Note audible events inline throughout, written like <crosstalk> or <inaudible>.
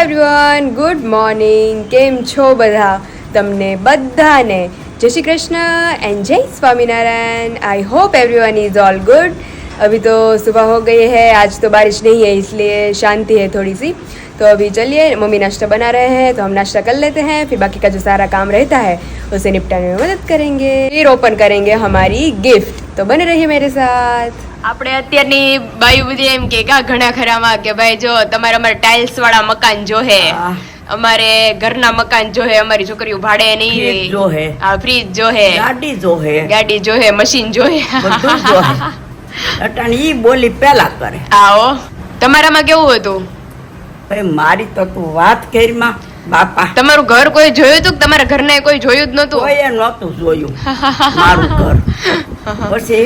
Everyone good morning કેમ છો બધા તમને બધાને જય શ્રી કૃષ્ણ एंड जय Swaminarayan I hope everyone is all good अभी तो सुबह हो गई है आज तो बारिश नहीं है इसलिए शांति है थोड़ी सी तो अभी चलिए मम्मी नाश्ता बना रहे हैं तो हम नाश्ता कर लेते हैं फिर बाकी का जो सारा काम रहता है उसे निपटाने में मदद करेंगे फिर ओपन करेंगे हमारी गिफ्ट तो बने रहिए मेरे साथ આપણે અત્યારની બાયુ બધી એમ કે કા ઘણા ખરામાં કે ભાઈ જો તમારે અમારે ટાઇલ્સ વાળા મકાન જોહે. હા. અમારે ઘરના મકાન જોહે અમારી છોકરીઓ ભાડે નહીં. જોહે. હા ફ્રીજ જોહે. ગાડી જોહે. ગાડી જોહે મશીન જોહે. બધું જોહે. અટાણે ઈ બોલી પેલા કરે. આવો તમારામાં કેવું હતું? ભાઈ મારી તો તું વાત કરીમાં બાપા. તમારું ઘર કોઈ જોયું હતું કે તમારા ઘરને કોઈ જોયું જ નહોતું? કોઈએ નહોતું જોયું. મારું ઘર. <laughs> પછી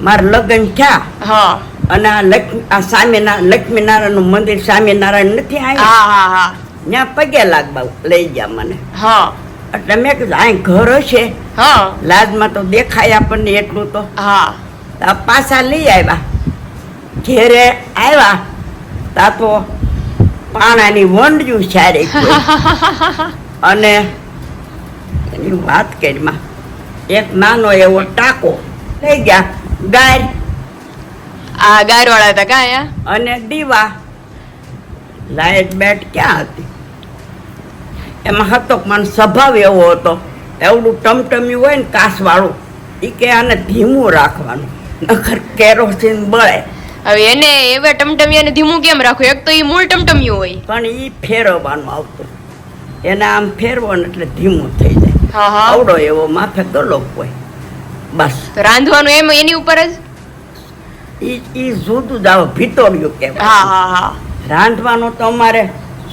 મારા લગ્ન થયા. હા. અને આ લક્ષ્મી આ સ્વામિનારાયણ લક્ષ્મીનારાયણનું મંદિર સ્વામિનારાયણ નથી હા આવ્યા ત્યાં પગે લાગવા લઈ ગયા મને. હા. એટલે મેં કીધું આ ઘર હશે. હા. લાજમાં તો દેખાય આપણને એટલું તો. હા. પાછા લઈ આવ્યા. ઘેરે આવ્યા. તા તો પાણાની વંડ્યું સારી <laughs> અને એની વાત કરીમાં એક નાનો એવો ટાંકો લઈ ગયા. ગાય આ ગાર વાળા હતા કા અહીંયા અને દીવા. લાઇટ બેટ ક્યાં હતી? એમાં હતો પણ સ્વભાવ એવો હતો. એવડું ટમટમ્યું હોય ને કાસવાળું એ કે આને ધીમું રાખવાનું નખર કેરોસીન બળે. હવે એને એવા ટમટમિયાને ધીમું કેમ રાખવું? એક તો એ મૂળ ટમટમ્યું હોય. પણ એ ફેરવવાનું આવતું. એને આમ ફેરવો ને એટલે ધીમું થઈ જાય. આવડો એવો માથે ગલો હોય. બસ. તો રાંધવાનું એમ એની ઉપર જ? ઈ ઈ જુદું જ આવે કે હા હા હા. રાંધવાનો તો અમારે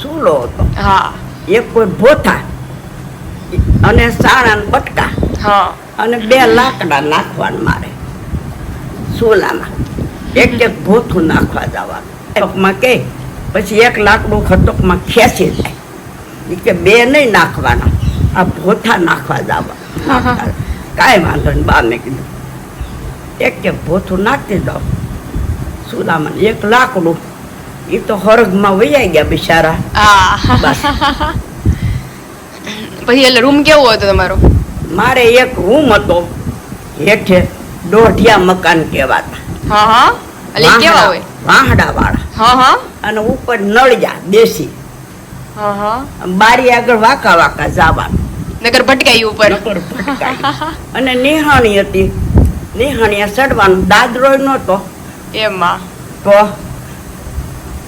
ચૂલો હતો. હા. એક કોઈ ભોથા અને સાણા ને બટકા હા. અને બે લાકડા નાખવાનું મારે ચૂલામાં. એક એક ભોથું નાખવા જવાનું. ખતોકમાં કે પછી એક લાકડું ખટોકમાં ખેંચી જાય કે બે નહીં નાખવાના. આ ભોથા નાખવા જવા. કાંઈ વાંધો નહીં બાને કીધું. એક એક ભોથું નાખી દો. ચૂલામાં એક લાકડું. એ તો હરગમાં વૈયા ગયા બિચારા. પછી એટલે રૂમ કેવો હતો તમારો? મારે એક રૂમ હતો. હેઠે દોઢિયા મકાન કહેવાતા. હા હા. એટલે કેવા હોય? વાહડા વાળા હા હા. અને ઉપર નળિયા દેશી. હા હા. બારી આગળ વાંકા વાંકા જવાનું. નગર ભટકાઈ ઉપર. નકર. અને નિહાણી હતી. નિહાણીયા ચડવાનું દાદરો નહોતો. એમાં. તો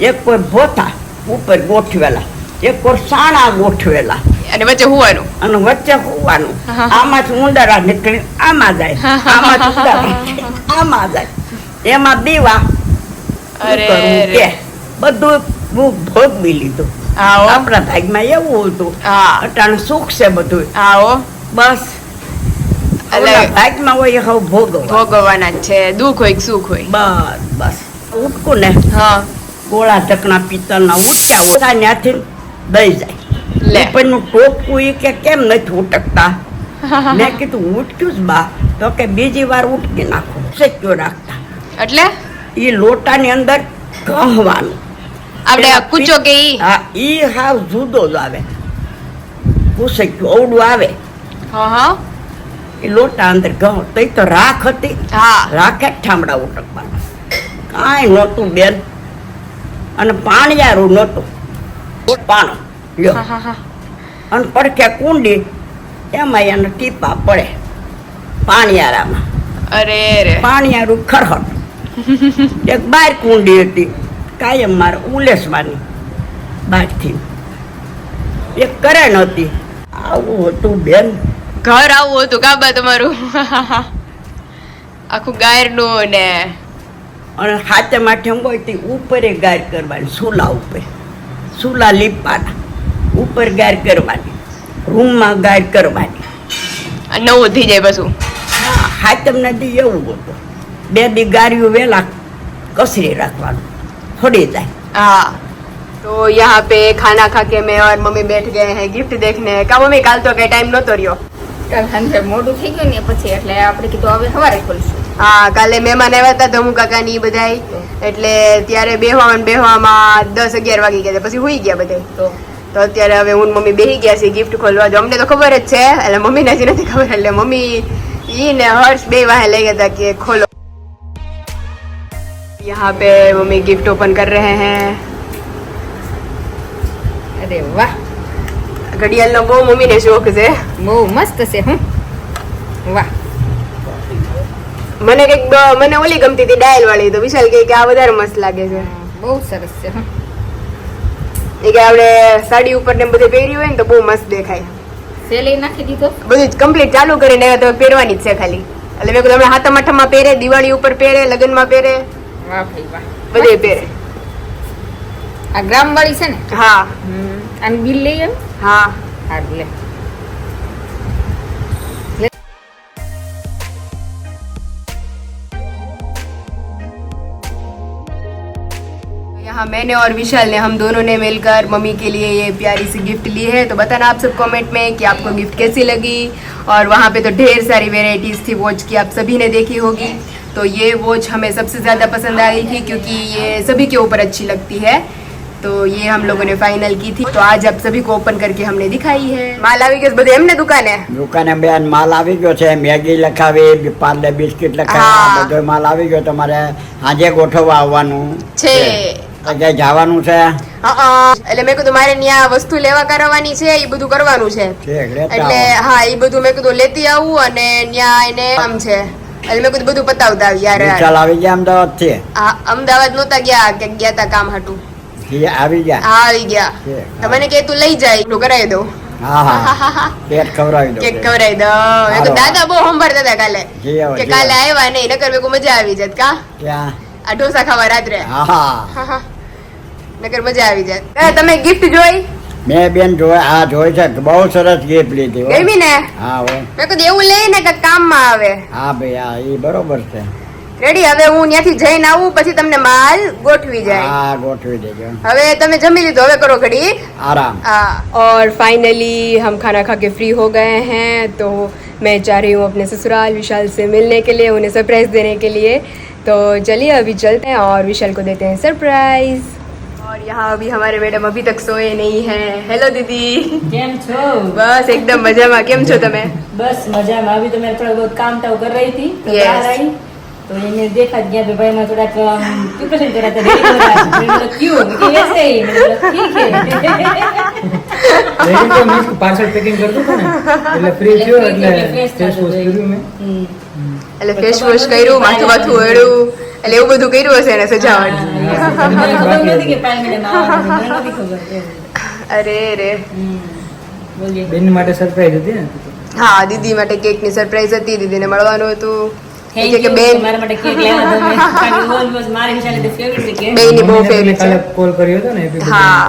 એક કોઈ ભોથા ઉપર ગોઠવેલા. એક કોઈ સાણા ગોઠવેલા. અને વચ્ચે હોવાનું. અને વચ્ચે હોવાનું. આમાંથી ઉંદરા નીકળી આમાં જાય. આમાં ઉંદરા આમાં જાય. એમાં દીવા. અરે. બધું હું ભોગવી લીધું. આપણા ભાગમાં એવું હતું અટાણે સુખ છે બધું આવો. બસ. ભાગમાં હોય હવે ભોગવવા ભોગવવાના જ છે. દુઃખ હોય સુખ હોય. બસ બસ. ઉટકું ને. હા. ગોળા ઢકણા પિત્તળના ઉટક્યા ઓછા ત્યાંથી દઈ જાય. લે. પણ ટોપકું એ કે કેમ નથી ઉટકતા? મેં કીધું ઉટક્યું જ બા. તો કે બીજી વાર ઉટકી નાખો. શેક્યો રાખતા. એટલે? એ લોટાની અંદર કહવાનું આપણે કૂચો કે ઈ? હા ઈ હાવ જુદો જ આવે. કુસે અવડું આવે. હા હા. એ લોટા અંદર ઘઉં તો તો રાખ હતી. હા. રાખે ઠામડા ઉટકવાના. કાંઈ નહોતું બેન. અને પાણીયારું નહોતું. પાણો. લ્યો. અને પડખે કુંડી એમાં એને ટીપા પડે. પાણિયારામાં. અરે. પાણિયારું ખરહટ. એક બાર કુંડી હતી. કાયમ મારે ઉલેસવાની બહારથી એક કરે નહોતી. આવું હતું બેન. ઘર આવું હતું કાબા તમારું? આખું ગાયરનું ને અને હાથે માથે તે ઉપરે ગાર કરવાની સુલા ઉપર. સુલા લીપવાના ઉપર ગાર કરવાની. રૂમમાં ગાર કરવાની. આ નવું થઈ જાય પાછું. હા હાથમ નથી એવું હતું. બે દી ગાર્યું વહેલા કસરી રાખવાનું. थोड़ी जाए। हाँ तो यहाँ पे खाना खा के मैं और मम्मी बैठ गए हैं गिफ्ट देखने। का मम्मी काल तो कई टाइम नહોતો રહ્યો. કાલ સાંજે મોડું થઈ ગયું ને પછી એટલે આપણે કીધું હવે સવારે ખોલશું. હા કાલે મહેમાન આવ્યા હતા ધમુ કાકા ની બધાય. એટલે ત્યારે બેહવાન બેહવામાં દસ અગિયાર વાગી ગયા પછી હુઈ ગયા બધા તો? અત્યારે હવે હું મમ્મી બેહી ગયા છે ગિફ્ટ ખોલવા. જો અમને તો ખબર જ છે એટલે મમ્મી ને હજી નથી ખબર એટલે મમ્મી ઈ ને હર્ષ બે વાહે લઈ ગયા હતા કે ખોલો. यहाँ पे मम्मी गिफ्ट ओपन कर रहे हैं અરે વાહ ઘડિયાળનો બહુ મમ્મીને શોખ છે બહુ મસ્ત છે હું વાહ મને કઈક મને ઓલી ગમતી હતી ડાયલ વાળી તો વિશાલ કહે કે આ વધારે મસ્ત લાગે છે બહુ સરસ છે હું એ કે આપણે સાડી ઉપર ને બધે પહેર્યું હોય ને તો બહુ મસ્ત દેખાય સેલી નાખી દીધો બધું કમ્પ્લીટ ચાલુ કરીને આવ્યા તો પહેરવાની જ છે ખાલી એટલે મેં કીધું હમણાં હાથમ આઠમમાં પહેરે દિવાળી ઉપર પહેરે લગ્નમાં પહેરે વાહ ભાઈ વાહ બધે પહેરે આ ગ્રામ વાળી છે ને હા આનું બિલ લઈ આવ હા હારું લે यहाँ मैंने और विशाल ने हम दोनों ने मिलकर मम्मी के लिए ये प्यारी सी गिफ्ट ली है तो बताना आप सब कमेंट में कि आपको गिफ्ट कैसी लगी और वहाँ पे तो ढेर सारी वेराइटीज थी वॉच की आप सभी ने देखी होगी तो ये वॉच हमें सबसे ज़्यादा पसंद आई थी क्योंकि ये सभी के ऊपर अच्छी लगती है तो ये हम लोगों ने फाइनल की थी तो आज आप सभी को ओपन करके हमने दिखाई है माल આવી ગયો છે બધે એમને દુકાને દુકાને બેન માલ આવી ગયો છે મેગી લખાવી પાર્લે બિસ્કિટ હા. લખાવી બધો માલ આવી ગયો તમારે આજે ગોઠવવા આવવાનું છે તો ક્યાંય જવાનું છે હા એટલે મેં કીધું મારે ત્યાં વસ્તુ લેવા કરવાની છે એ બધું કરવાનું છે ઠીક લેતા એટલે આવો. હા એ બધું મેં કીધું લેતી આવું અને ત્યાં એને આમ છે એટલે મેં કીધું બધું પતાવતા યાર ચાલ આવી ગયા અમદાવાદથી? અમદાવાદ નહોતા ગયા કે ગયા તા કામ હતું આવી ગયા? હા આવી ગયા. છે. કે તું લઈ જાય એટલું કરાવી દઉં. ખવડાવી દો. દાદા બહુ સંભાળતા હતા કાલે. કે કાલે આવો. આવ્યા નહીં નકર મેં મજા આવી જાત કા? આ ઢોસા ખાવા રાત્રે. નકર મજા આવી જાત. તમે ગિફ્ટ જોઈ? મેં બેન જોઈ આ જોઈ છે બહુ સરસ ગિફ્ટ લીધી હો. ગમી ને હા હો મેં કીધું એવું લઈ ને કે કામમાં આવે હા ભાઈ હા એ બરોબર છે રેડી હવે હું ત્યાંથી જઈને આવું પછી તમને માલ ગોઠવી જાય હા ગોઠવી દેજો હવે તમે જમી લીધો હવે કરો ઘડી આરામ हाँ और फाइनली हम खाना खा के फ्री हो गए हैं तो मैं जा रही हूँ अपने ससुराल विशाल से मिलने के लिए उन्हें सरप्राइज देने के लिए तो चलिए अभी चलते हैं और विशाल को देते हैं सरप्राइज और यहाँ અભી हमारे મેડમ अभी તક सोए नहीं है। હેલો દીદી કેમ છો? બસ એકદમ મજામાં કેમ છો તમે બસ મજામાં અભી તો મેં થોડા બહુ કામ તાવ કરી રહી હતી તો બહાર આવી તો એને देखा गया तो भाई मैं थोड़ा प्रिपरेशन करा था रेडी करा मैंने क्यों कि ऐसे ही ठीक है लेकिन પેકિંગ કરતો હતો ને. એટલે ફ્રી થયો એટલે ફેસ વોશ કર્યું મેં. એટલે ફેસ વોશ કર્યું માથું માથું ઓળ્યું એટલે એવું બધું કર્યું હશે એને સજાવટ. અરે રે. બેન માટે સરપ્રાઈઝ હતી ને? હા દીદી માટે કેકની સરપ્રાઈઝ હતી. દીદીને મળવાનું હતું. Thank કે કે બેન. મારા માટે કેક લાવ્યા તમે કારણ કે almost મારા હિસાબે તો favorite છે cake. બેયની બહુ ફેવરિટ છે. કોલ કર્યો હતો ને હા.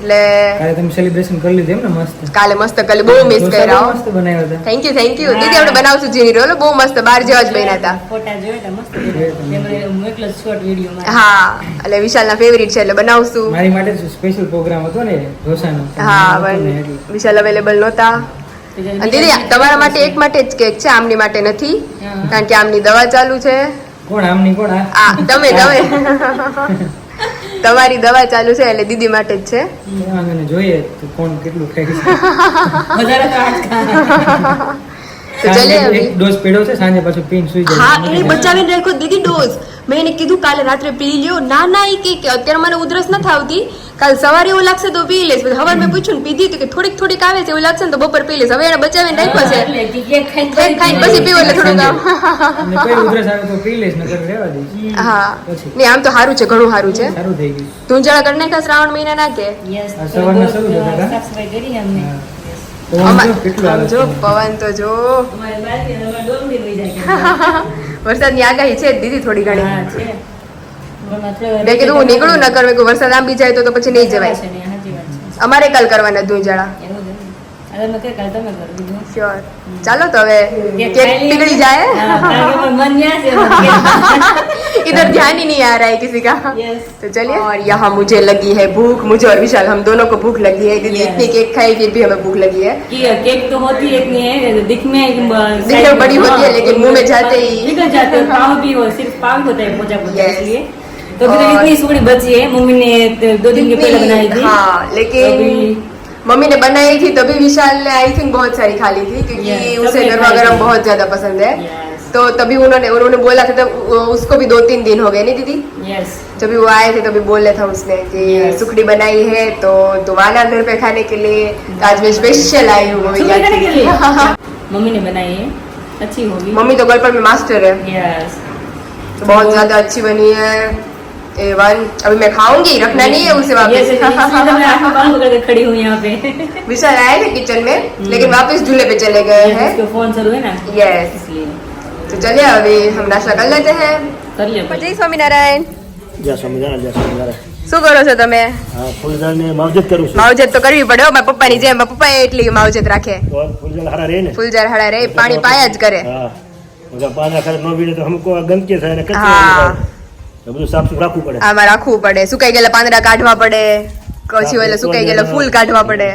એટલે કાલે તમે સેલિબ્રેશન કરી લીધું એમ ને મસ્ત? કાલે મસ્ત કાલે બહુ મિસ કર્યા મસ્ત બનાવ્યા હતા. થેન્ક યુ થેન્ક યુ દીદી આપણે બનાવશું જીની રોલ બહુ મસ્ત બાર જેવા જ બન્યા હતા. ફોટા જોયા હતા મસ્ત હતા. તે મને મોકલો શોર્ટ વીડિયો હા એટલે વિશાલના ફેવરિટ છે એટલે બનાવશું. મારી માટે સ્પેશિયલ પ્રોગ્રામ હતો ને ઢોસાનો હા. વિશાલ અવેલેબલ નહોતા. દીદી તમારા માટે એક માટે જ કેક છે આમની માટે નથી કારણ કે આમની દવા ચાલુ છે. કોણ આમની કોણ આ આ તમે <laughs> તમે. તમારી દવા ચાલુ છે એટલે દીદી માટે જ છે. જોઈએ કોણ કેટલું ખાઈ વધારે તો આજ ખા. તો સાંજે ચલે ડોઝ પીડ્યો છે સાંજે પાછું પીને સુઈ જાય હા એને બચાવીને દીદી ડોઝ મેં એને કીધું કાલે રાત્રે પી લ્યો. ના ના એ કે કે અત્યારે મને ઉધરસ નથી આવતી. કાલ સવારે એવું લાગશે તો પી લઈશ. પછી હવાર મેં પૂછ્યું ને પીધી તો કે થોડીક થોડીક આવે છે એવું લાગશે ને તો બપોર પી લઈશ. હવે એને બચાવીને રાખ્યો છે. પછી પીવો એટલે થોડુંક આમ. હા. નહીં આમ તો સારું છે ઘણું સારું છે ધૂંજાળા કરી નાખ્યા શ્રાવણ મહિના ના કે? હતા? જો. પવન તો જો. <laughs> વરસાદની આગાહી છે જ દીદી થોડી ઘણી. મેં કીધું હું નીકળું ન કર મેં કીધું વરસાદ આંબી જાય તો તો પછી નહીં જવાય છે ને, સાચી વાત છે. અમારે કાલ કરવાના ધૂંજાળા એવું જ ને. આ તમે કે કાલ તમે કરો બીજું શ્યોર ચાલો તો હવે કેક केक ખાઈ લઈએ. पिघल जाए हाँ, કારણ કે અમારું મન ન્યા છે અમારું इधर ध्यान ही नहीं आ रहा है किसी का केक। Yes. तो चलिए और यहाँ मुझे लगी है भूख मुझे और विशाल हम दोनों को भूख लगी है दीदी Yes. इतनी केक खाई फिर भी हमें भूख लगी है कि केक तो होती एक नहीं है दिख में एक ब- दिखने में बड़ी होती है, हाँ, लेकिन मुंह में जाते ही- निकल जाते हैं पाव भी हो सिर्फ पाव होता है पोचा पोचा Yes. इसलिए तो अभी और- इतनी सुगड़ी बची है मम्मी ने तो दो दिन के पहले बनाई थी। हाँ लेकिन मम्मी ने बनाई थी तभी विशाल ने आई थिंक बहुत सारी खा ली थी क्योंकि Yes, उसे गर्मा गर्म बहुत ज़्यादा पसंद है। Yes. तो तभी उन्होंने उन्होंने बोला था तब उसको भी दो तीन दिन हो गए नहीं दीदी? यस जब भी वो आए थे तभी बोले था उसने कि Yes. सुखड़ी बनाई है तो तुम आना घर पे खाने के लिए तो आज मैं स्पेशल आई हूँ <laughs> मम्मी ने बनाई है अच्छी होगी। मम्मी तो गड़पड़ में मास्टर है। यस तो बहुत ज़्यादा अच्छी बनी है। ए वन अभी मैं खाऊंगी रखना नहीं है उसे ये से- इसलिए तो मैं वापस आपको बाल पकड़ के खड़ी हूँ यहाँ पे विशाल आए थे किचन में लेकिन वापस झूले पे चले गए हैं इसको फोन शुरू है ना यस इसलिए तो चलिए अभी हम नाश्ता कर लेते हैं कर लिया भाई। જય સ્વામિનારાયણ જય સ્વામિનારાયણ જય સ્વામિનારાયણ શું કરો છો તમે હા ફૂલઝાડને માવજત કરું છું માવજત તો કરવી પડે હો મારા પપ્પાની જેમ મારા પપ્પાએ એટલી માવજત રાખે તો ફૂલઝાડ હારા રહે ને ફૂલઝાડ હળા રે પાણી પાયા જ કરે હા બધા પાના ખાલી ન વીણે તો હમકો ગંદકી થાય ને કચરો હા. બધું સાફ સુફ રાખવું પડે. આમાં રાખવું પડે. સુકાઈ ગયેલા પાંદડા કાઢવા પડે. પછી ઓલા સુકાઈ ગયેલા ફૂલ કાઢવા પડે.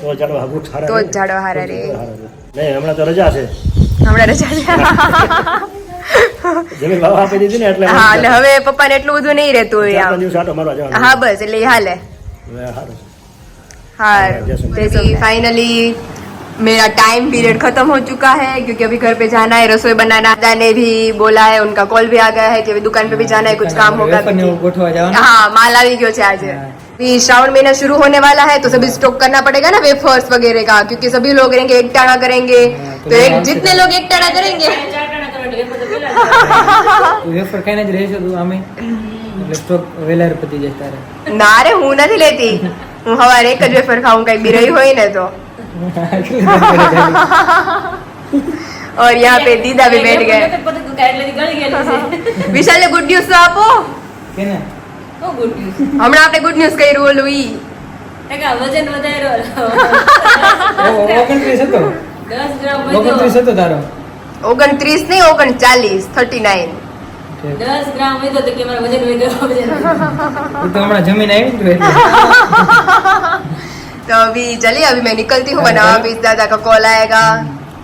તો ઝાડવા હાગુ ઠારા તો ઝાડવા હારા રે નહીં હમણાં તો રજા છે. હમણાં રજા છે. જમીન બાવા આપી દીધી ને એટલે હા એટલે હવે પપ્પાને એટલું બધું નહીં રહેતું હોય આ દિવસ આટો મારવા જવાનું. હા બસ એટલે હાલે. હારું હાર. તેથી ફાઇનલી मेरा टाइम पीरियड खत्म हो चुका है क्योंकि अभी घर पे जाना है रसोई बनाना दादा ने भी बोला है उनका कॉल भी आ गया है कि अभी दुकान पे भी जाना है कुछ काम होगा વેફર ને એવું ગોઠવા જવાનું हाँ माल આવી ગયો છે આજે हाँ। अभी श्रावण महीना शुरू होने वाला है तो सभी स्टॉक करना पड़ेगा ना वेफर्स वगैरह का क्योंकि सभी लोग रहेंगे एक टाणा करेंगे हाँ, तो तो एक आराम से जितने लोग एक टाणा करेंगे ચાર ટાણા કરો એટલે વેફર તો પેલા જ. વેફર ખાઈને જ રહેશે તું આમે એટલે સ્ટોક વેલાર પતી જાય તારે ના રે હું નથી લેતી હું સવારે એક જ વેફર ખાઉં કઈ બી રહી હોય ને તો એટલે જ કરે છે. और यहाँ पे दीदा भी बैठ गए વેફર પોતે તો કાંઈ એટલે ગળી ગયેલી છે વિશાલ ને ગુડ ન્યૂઝ તો આપો કેને બહુ good news. હમણાં આપણે ગુડ ન્યૂઝ કર્યું ઓલું ઈ કાકા, વજન વધાર્યો ઓ- ઓગણત્રીસ હતો દસ ગ્રામ ઓગણત્રીસ વધ્યો હતો તારો ઓગણત્રીસ નહીં ઓગણચાલીસ થર્ટી નાઇન દસ ગ્રામ વધ્યો તો કે મારા વજન વધ્યો વજન વધ્યો. તું તો હમણાં જમીન આવી ને તું એટલે <laughs> तो अभी चलिए अभी मैं निकलती हूँ वरना वापिस दादा का कॉल आएगा।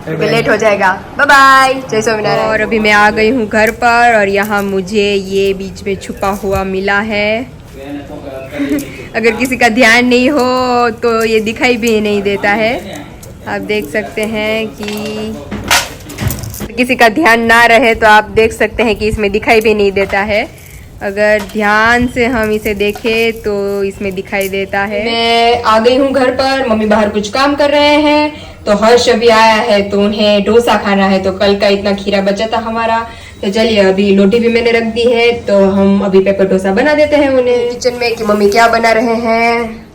क्योंकि लेट हो जाएगा। बाय बाय जय स्वामीनारायण। और अभी मैं आ गई हूँ घर पर और यहाँ मुझे ये बीच में छुपा हुआ मिला है। अगर किसी का ध्यान नहीं हो तो ये दिखाई भी नहीं देता है। आप देख सकते हैं कि किसी का ध्यान ना रहे तो आप देख सकते हैं कि इसमें दिखाई भी नहीं देता है। अगर ध्यान से हम इसे देखें तो इसमें दिखाई देता है। मैं आ गई हूँ घर पर मम्मी बाहर कुछ काम कर रहे हैं तो हर्ष अभी आया है तो उन्हें डोसा खाना है तो कल का इतना खीरा बचा था हमारा। तो चलिए अभी लोटी भी मैंने रख दी है तो हम अभी पेपर डोसा बना देते हैं उन्हें। किचन में कि मम्मी क्या बना रहे हैं?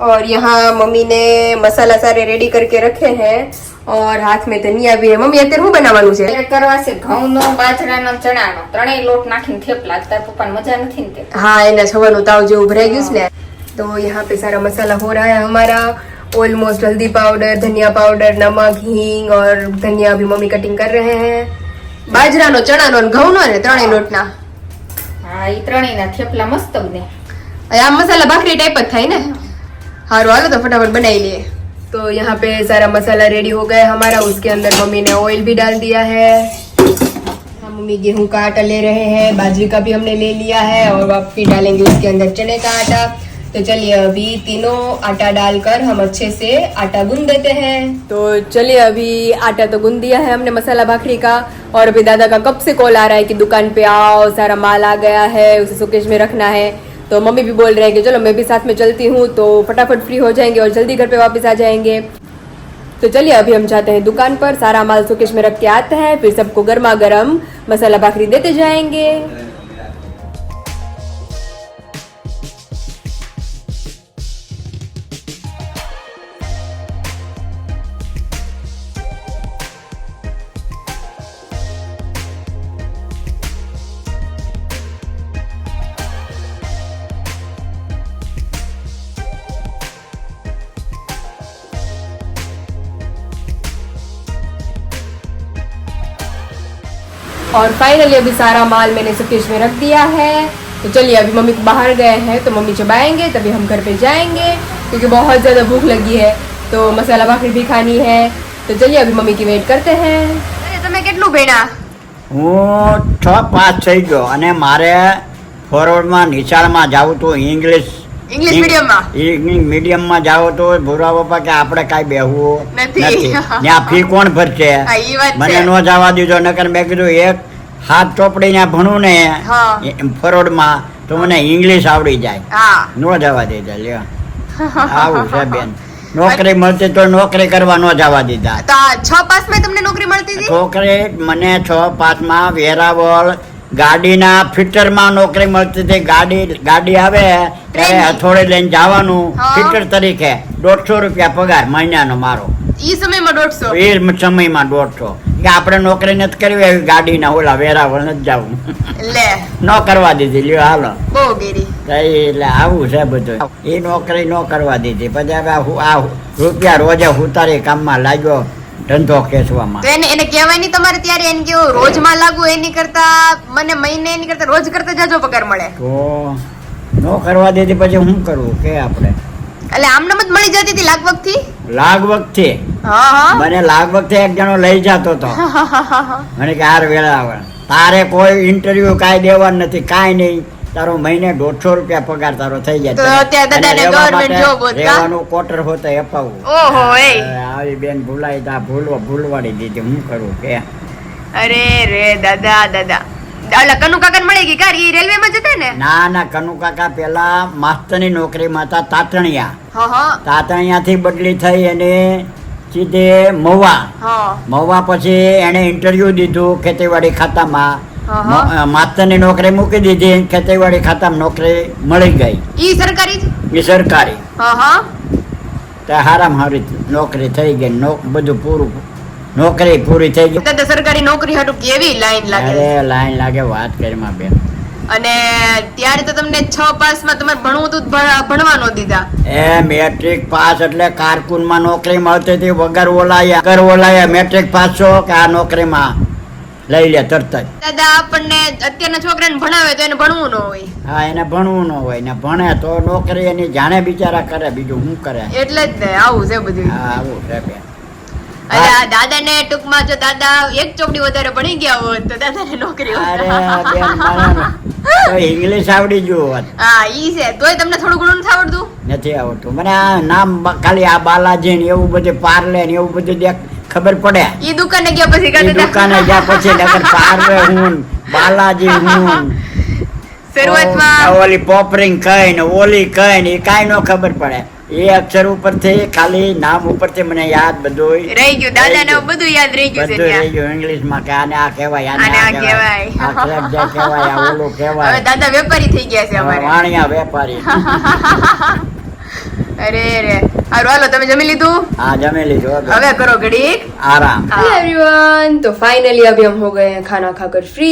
और यहाँ मम्मी ने मसाला सारे रेडी करके रखे हैं और हाथ में धनिया भी है मम्मी અત્યારે શું બનાવવાનું છે એટલે કરવા છે ઘઉંનો બાજરાનો ચણાનો ત્રણેય લોટ નાખીને થેપલા તાર પપ્પાને મજા નથી ને તે हाँ એના છવાનું તાવ જેવું ભરાઈ ગયું છે ને तो यहाँ पे सारा मसाला हो रहा है हमारा ऑलमोस्ट हल्दी पाउडर धनिया पाउडर नमक हींग और धनिया भी मम्मी कटिंग कर रहे हैं બાજરાનો ચણાનો અને ઘઉંનો ને ત્રણેય લોટના હા એ ત્રણેયના થેપલા મસ્ત બને આ મસાલા ભાખરી टाइप જ થાય ને हारो हालो तो फटाफट बनाई लिए तो यहाँ पे सारा मसाला रेडी हो गया हमारा। उसके अंदर मम्मी ने ऑयल भी डाल दिया है। हाँ, मम्मी गेहूँ का आटा ले रहे हैं। बाजरी का भी हमने ले लिया है और अब फिर डालेंगे उसके अंदर चने का आटा। तो चलिए अभी तीनों आटा डालकर हम अच्छे से आटा गूंद देते हैं। तो चलिए अभी आटा तो गूंद दिया है हमने मसाला भाखड़ी का। और अभी दादा का कब से कॉल आ रहा है कि दुकान पे आओ सारा माल आ गया है उसे सुकेश में रखना है। तो मम्मी भी बोल रहे हैं कि चलो मैं भी साथ में चलती हूँ तो फटाफट फ्री हो जाएंगे और जल्दी घर पे वापस आ जाएंगे तो चलिए अभी हम जाते हैं दुकान पर सारा माल सुकेश में रख के आते हैं फिर सबको गर्मा गर्म मसाला भाखड़ी देते जाएंगे और फाइनली अभी सारा माल मैंने सुकेश में रख दिया है तो चलिए अभी मम्मी को बाहर गए हैं तो मम्मी जब आएंगे तभी हम घर पे जाएंगे क्योंकि बहुत ज़्यादा भूख लगी है तो मसाला भाखड़ी भी खानी है तो चलिए अभी मम्मी की वेट करते हैं અરે તમે કેટલું ભણ્યા હું છ પાસ થઈ ગયો અને મારે ફોરવર્ડમાં નિશાળમાં જાવું તો ઇંગ્લિશ ઇંગ્લિશ મીડિયમમાં ઇંગ્લિશ મીડિયમમાં જાઓ તો ભૂરા બાપા કે આપણે કાંઈ બેહવું નથી. ત્યાં ફી <laughs> કોણ ભરશે? મને. ન જવા દીધો નકર મેં કીધું એક હાથ ચોપડી ને ભણું ને. ફરોડમાં તો મને ઇંગ્લિશ આવડી જાય. ન જવા દીધા લ્યો. <laughs> આવું છે બેન. નોકરી મળતી તો નોકરી કરવા ન જવા દીધા. છ પાસમાં તમને નોકરી મળતી હતી? છોકરી મને છ પાંચમાં વેરાવળ ગાડીના ફિટરમાં નોકરી મળતી હતી. ગાડી ગાડી આવે ત્યારે હથોડે લઈને જવાનું. ફિટર તરીકે દોઢસો રૂપિયા પગાર મહિનાનો મારો. ઈ સમયમાં દોઢસો? એ સમયમાં દોઢસો. કે આપણે નોકરી નથી કરવી એવી ગાડીના ઓલા વેરાવળ નથી જવું. લે. ન કરવા દીધી. લ્યો હાલો. બહુ ગેરી. એટલે આવું છે બધું. એ નોકરી ન કરવા દીધી. પછી હવે આ આ રૂપિયા રોજે ઉતારી કામમાં લાગ્યો. ધંધો તો એને એને કહેવાય નહીં તમારે ત્યારે એને કેવું રોજમાં લાગુ એની કરતા મને મહિને એની કરતા રોજ કરતા જાજો પગાર મળે. તો નો કરવા દેતી પછી શું કરવું કે આપણે? એટલે આમને મત મળી જતી હતી લાગવગથી હા હા. મને લાગવગથી એક જણો લઈ જતો હતો મને કે હાર વેળા આવે. તારે કોઈ ઇન્ટરવ્યુ કાંઈ દેવાનું નથી કાંઈ નહીં. તારો મહિને દોઢસો રૂપિયા પગાર તારો થઈ જાય? રહેવાનું ક્વાર્ટર હોતે ઓહો એ આવી બેન ભૂલાઈ તા ભૂલવા ભૂલવાડી દીધી હું કરું કે? અરે રે દાદા દાદા. ઓલા કનુ કાકા મળી ગઈ કાર? ઈ રેલવે માં જતા ને? ના ના કનુ કાકા પેલા માસ્તરની નોકરીમાં હતા તાતણિયા. હા થી બદલી થઈ અને સીધે મહુવા. મહુવા પછી એને ઇન્ટરવ્યુ દીધું ખેતીવાડી ખાતામાં. મ- માસ્તરની નોકરી મૂકી દીધી ખેતીવાડી ખાતામાં નોકરી મળી ગઈ. ઈ સરકારી ઈ સરકારી. હા હા. તે હારામાં હારી નોકરી થઈ ગઈ બધું પૂરું નોકરી પૂરી થઈ ગઈ. સરકારી નોકરી હતું કેવી લાઈન લાગે? અરે લાઈન લાગે વાત કરીમાં બેન. અને ત્યારે તો તમને છ પાસમાં તમારે ભણવું હતું ભણવાનો ભણવા નો દીધા. એ મેટ્રિક પાસ એટલે કારકુનમાં નોકરી મળતી હતી વગર ઓલાયા વગર ઓલાયા મેટ્રિક પાસ છો કે આ નોકરીમાં? લઈ લે તરત જ. દાદા આપણને અત્યારના છોકરાને ભણાવે તો એને ભણવું ન હોય. હા એને ભણવું ન હોય. ને ભણે તો નોકરી એની જાણે બિચારા કરે બીજું શું કરે? એટલે જ ને આવું છે બધું. હા આવું છે બેન. એટલે આ દાદાને ટૂંકમાં જો દાદા એક ચોપડી વધારે ભણી ગયા હોત તો દાદાને નોકરી. અરે બેન ઇંગ્લિશ આવડી ગયું હોત. હા ઈ છે. તોય તમને થોડું ઘણું નથી આવડતું? નથી આવડતું. મને આ નામ ખાલી આ બાલાજી ને એવું બધું પાર્લે ને એવું બધું દેખ ખબર પડે? ઈ દુકાને ગયા પછી એ દુકાને ગયા પછી નગર પાર્લે હું બાલાજી હું. શરૂઆતમાં ઓલી પોપરિંગ કઈ ને ઓલી કઈ ને એ કાંઈ ન ખબર પડે. એ અક્ષર ઉપરથી ખાલી નામ ઉપરથી મને યાદ બધું રહી ગયું. દાદા ને બધું યાદ રહી ગયું બધું રહી ગયું ઇંગ્લિશ ઇંગ્લિશમાં કે આને આ કહેવાય આને આ કહેવાય. કહેવાય. આ જે કહેવાય આ ઓલું હવે કહેવાય. દાદા વેપારી થઈ ગયા છે અમારે. વાણિયા વેપારી. <laughs> અરે રે હારું હાલો તમે જમી લીધું हाँ जमे लीजिए હવે કરો ઘડીક आराम हेलो एवरीवन तो फाइनली अभी हम हो गए हैं खाना खाकर फ्री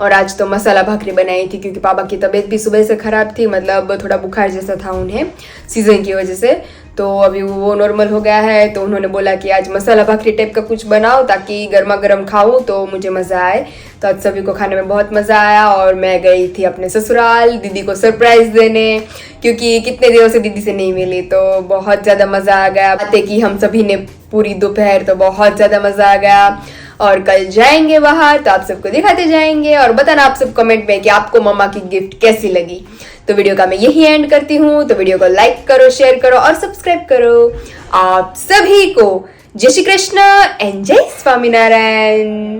और आज तो मसाला भाकरी बनाई थी क्योंकि पापा की तबीयत भी सुबह से ख़राब थी मतलब थोड़ा बुखार जैसा था उन्हें सीजन की वजह से तो अभी वो नॉर्मल हो गया है तो उन्होंने बोला कि आज मसाला भाकरी टाइप का कुछ बनाओ ताकि गर्मा गर्म खाऊं तो मुझे मज़ा आए तो आज सभी को खाने में बहुत मज़ा आया और मैं गई थी अपने ससुराल दीदी को सरप्राइज़ देने, क्योंकि कितने दिनों से दीदी से नहीं मिली तो बहुत ज़्यादा मज़ा आ गया। बातें की हम सभी ने पूरी दोपहर तो बहुत ज़्यादा मज़ा आ गया और कल जाएँगे बाहर तो आप सबको दिखाते जाएँगे और बताना आप सब कमेंट में कि आपको मम्मा की गिफ्ट कैसी लगी। तो वीडियो का मैं यही एंड करती हूँ। तो वीडियो को लाइक करो शेयर करो और सब्सक्राइब करो। आप सभी को जय श्री कृष्ण एंड जय स्वामीनारायण